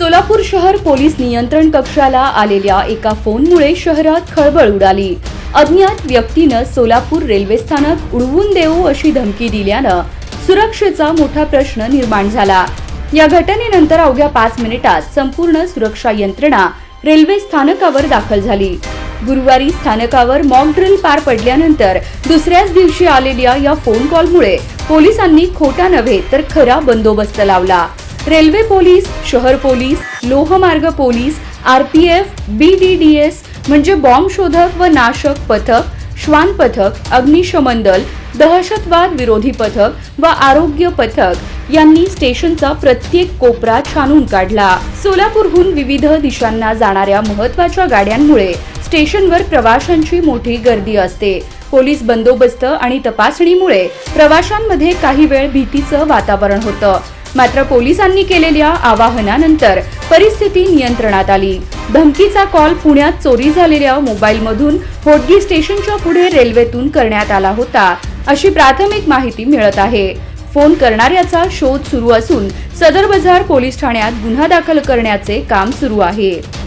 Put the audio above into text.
सोलापूर शहर पोलीस नियंत्रण कक्षाला आलेल्या एका फोनमुळे शहरात खळबळ उडाली. अज्ञात व्यक्तीनं सोलापूर रेल्वे स्थानक उडवून देऊ अशी धमकी दिल्यानं सुरक्षेचा मोठा प्रश्न निर्माण झाला. या घटनेनंतर अवघ्या पाच मिनिटात संपूर्ण सुरक्षा यंत्रणा रेल्वे स्थानकावर दाखल झाली. गुरुवारी स्थानकावर मॉक ड्रिल पार पडल्यानंतर दुसऱ्याच दिवशी आलेल्या या फोन कॉलमुळे पोलिसांनी खोटा नव्हे तर खरा बंदोबस्त लावला. रेल्वे पोलीस शहर पोलीस लोहमार्ग पोलीस आरपीएफ बीडीडीएस म्हणजे बॉम्ब शोधक व नाशक पथक श्वान पथक अग्निशमन दल दहशतवाद विरोधी पथक व आरोग्य पथक यांनी स्टेशनचा प्रत्येक कोपरा छानून काढला. सोलापूरहून विविध दिशांना जाणाऱ्या महत्त्वाच्या गाड्यांमुळे स्टेशनवर प्रवाशांची मोठी गर्दी असते. पोलीस बंदोबस्त आणि तपासणीमुळे प्रवाशांमध्ये काही वेळ भीतीचं वातावरण होतं. मात्र पोलिसांनी केलेल्या आवाहनानंतर परिस्थिती नियंत्रणात आली. धमकीचा कॉल पुण्यात चोरी झालेल्या मोबाईलमधून होडगी स्टेशनच्या पुढे रेल्वेतून करण्यात आला होता अशी प्राथमिक माहिती मिळत आहे. फोन करणाऱ्याचा शोध सुरू असून सदर बाजार पोलीस ठाण्यात गुन्हा दाखल करण्याचे काम सुरू आहे.